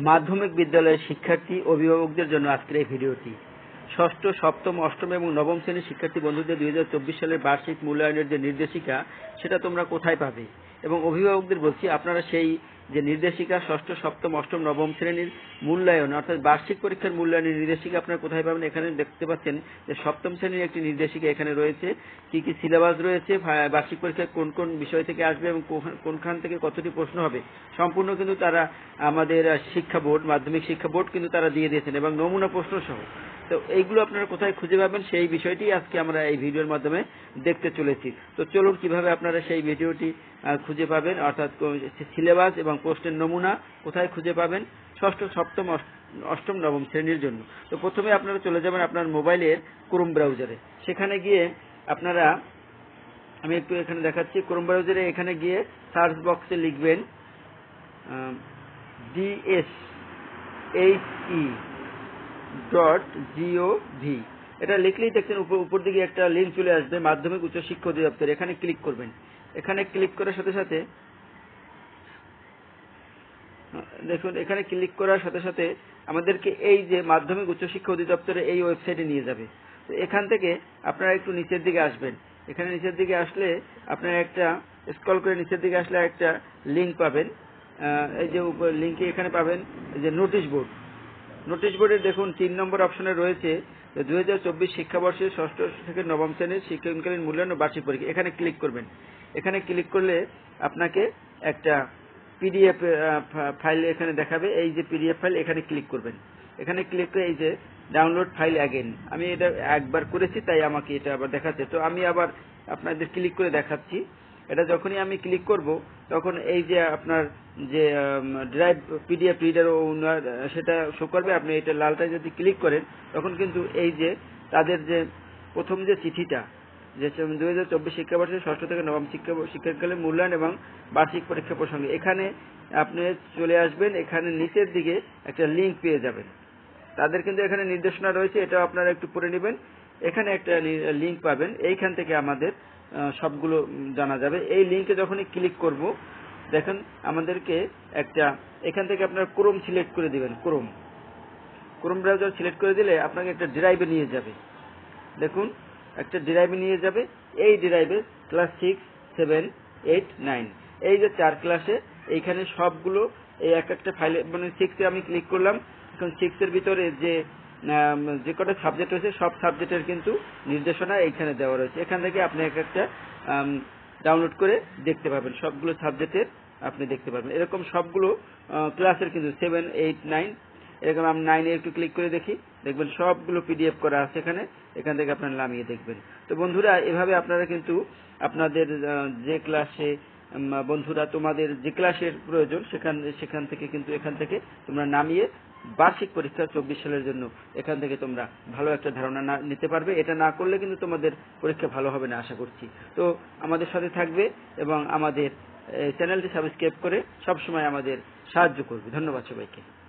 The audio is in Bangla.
মাধ্যমিক বিদ্যালয়ের শিক্ষার্থী অভিভাবকদের জন্য আজকের এই ভিডিওটি। ষষ্ঠ, সপ্তম, অষ্টম এবং নবম শ্রেণির শিক্ষার্থী বন্ধুদের দুই হাজার চব্বিশ সালের বার্ষিক মূল্যায়নের যে নির্দেশিকা, সেটা তোমরা কোথায় পাবে? এবং অভিভাবকদের বলছি, আপনারা সেই যে নির্দেশিকা, ষষ্ঠ, সপ্তম, অষ্টম, নবম শ্রেণির মূল্যায়ন, অর্থাৎ বার্ষিক পরীক্ষার মূল্যায়নের নির্দেশিকা আপনারা কোথায় পাবেন? এখানে দেখতে পাচ্ছেন যে সপ্তম শ্রেণির একটি নির্দেশিকা এখানে রয়েছে। কি কি সিলেবাস রয়েছে? বার্ষিক পরীক্ষায় কোন কোন বিষয় থেকে আসবে এবং কোন- কোনখান থেকে কতটি প্রশ্ন হবে? সম্পূর্ণ কিন্তু তারা আমাদের শিক্ষা বোর্ড, মাধ্যমিক শিক্ষা বোর্ড কিন্তু তারা দিয়ে দিয়েছেন এবং নমুনা প্রশ্ন সহ তো এইগুলো আপনারা কোথায় খুঁজে পাবেন সেই বিষয়টি আজকে আমরা এই ভিডিওর মাধ্যমে দেখতে চলেছি। তো চলুন কীভাবে আপনারা সেই ভিডিওটি খুঁজে পাবেন, অর্থাৎ সিলেবাস এবং প্রশ্নের নমুনা কোথায় খুঁজে পাবেন, ষষ্ঠ, সপ্তম অষ্টম, নবম শ্রেণির জন্য। তো প্রথমে আপনারা চলে যাবেন আপনার মোবাইলের ক্রোম ব্রাউজারে সেখানে গিয়ে আপনারা, আমি একটু এখানে দেখাচ্ছি ক্রোম ব্রাউজারে এখানে গিয়ে সার্চ বক্সে লিখবেন DS H E dot G O V এটা লিখলেই দেখছেন উপর দিকে একটা লিঙ্ক চলে আসবে, মাধ্যমিক উচ্চ শিক্ষা অধিদপ্তর। এখানে ক্লিক করবেন। এখানে ক্লিক করার সাথে সাথে, দেখুন, এখানে ক্লিক করার সাথে সাথে আমাদেরকে এই যে মাধ্যমিক উচ্চ শিক্ষা অধিদপ্তরে এই ওয়েবসাইটে নিয়ে যাবে। তো এখান থেকে আপনারা একটু নিচের দিকে আসবেন। এখানে নিচের দিকে আসলে আপনারা একটা স্ক্রল করে নিচের দিকে আসলে একটা লিঙ্ক পাবেন। এই যে লিঙ্কে এখানে পাবেন যে নোটিশ বোর্ড নোটিশ বোর্ডে দেখুন, তিন নম্বর অপশনে রয়েছে দুই হাজার চব্বিশ শিক্ষাবর্ষের ষষ্ঠ থেকে নবম শ্রেণির শিক্ষাকালীন মূল্যায়ন ও বার্ষিক পরীক্ষা। এখানে ক্লিক করবেন। এখানে ক্লিক করলে আপনাকে একটা পিডিএফ ফাইল এখানে দেখাবে। এই যে পিডিএফ ফাইল এখানে ক্লিক করবেন। এখানে ক্লিক করে এই যে ডাউনলোড ফাইল অ্যাগেন আমি এটা একবার করেছি, তাই আমাকে এটা আবার দেখাচ্ছে। তো আমি আবার আপনাদের ক্লিক করে দেখাচ্ছি। এটা যখনই আমি ক্লিক করব, তখন এই যে আপনার যে ড্রাইভ পিডিএফ রিডার ও সেটা শো করবে। আপনি এটা লালটায় যদি ক্লিক করেন, তখন কিন্তু এই যে তাদের যে প্রথম যে চিঠিটা, যে দুই হাজার চব্বিশ শিক্ষাবর্ষের ষষ্ঠ থেকে নবম শিক্ষা শিক্ষাকালীন মূল্যায়ন এবং বার্ষিক পরীক্ষা প্রসঙ্গে। এখানে আপনি চলে আসবেন, এখানে নিচের দিকে একটা লিঙ্ক পেয়ে যাবেন। তাদের কিন্তু এখানে নির্দেশনা রয়েছে এটা আপনারা একটু পড়ে নেবেন। এখানে একটা লিঙ্ক পাবেন। এইখান থেকে আমাদের সবগুলো জানা যাবে। এই লিঙ্কে যখনই ক্লিক করব, দেখেন আমাদেরকে একটা, এখান থেকে আপনার ক্রোম সিলেক্ট করে দিবেন ক্রোম ক্রোম ব্রাউজার সিলেক্ট করে দিলে আপনাকে একটা ড্রাইভে নিয়ে যাবে। দেখুন, একটা ড্রাইভে নিয়ে যাবে। এই ড্রাইভে class six seven eight nine এই যে চার ক্লাসে এইখানে সবগুলো, এই এক একটা ফাইলে মানে সিক্সে আমি ক্লিক করলাম। এখন সিক্সের ভিতরে যে যে কটা সাবজেক্ট রয়েছে, সব সাবজেক্টের কিন্তু নির্দেশনা এইখানে দেওয়া রয়েছে। এখান থেকে আপনি এক একটা ডাউনলোড করে দেখতে পাবেন। সবগুলো সাবজেক্টের আপনি দেখতে পাবেন। এরকম সবগুলো ক্লাসের কিন্তু সেভেন এইট নাইন এরকম আমি নাইনে একটু ক্লিক করে দেখি। দেখবেন সবগুলো পিডিএফ করা আছে এখানে। এখান থেকে আপনারা নামিয়ে দেখবেন। তো বন্ধুরা, এভাবে আপনারা কিন্তু আপনাদের যে ক্লাসে বন্ধুরা তোমাদের যে ক্লাসের প্রয়োজন, সেখান সেখান থেকে কিন্তু এখান থেকে তোমরা নামিয়ে বার্ষিক পরীক্ষা চব্বিশ সালের জন্য এখান থেকে তোমরা ভালো একটা ধারণা না- নিতে পারবে। এটা না করলে কিন্তু তোমাদের পরীক্ষা ভালো হবে না, আশা করছি। তো আমাদের সাথে থাকবে এবং আমাদের চ্যানেলটি সাবস্ক্রাইব করে সবসময় আমাদের সাহায্য করবে। ধন্যবাদ সবাইকে।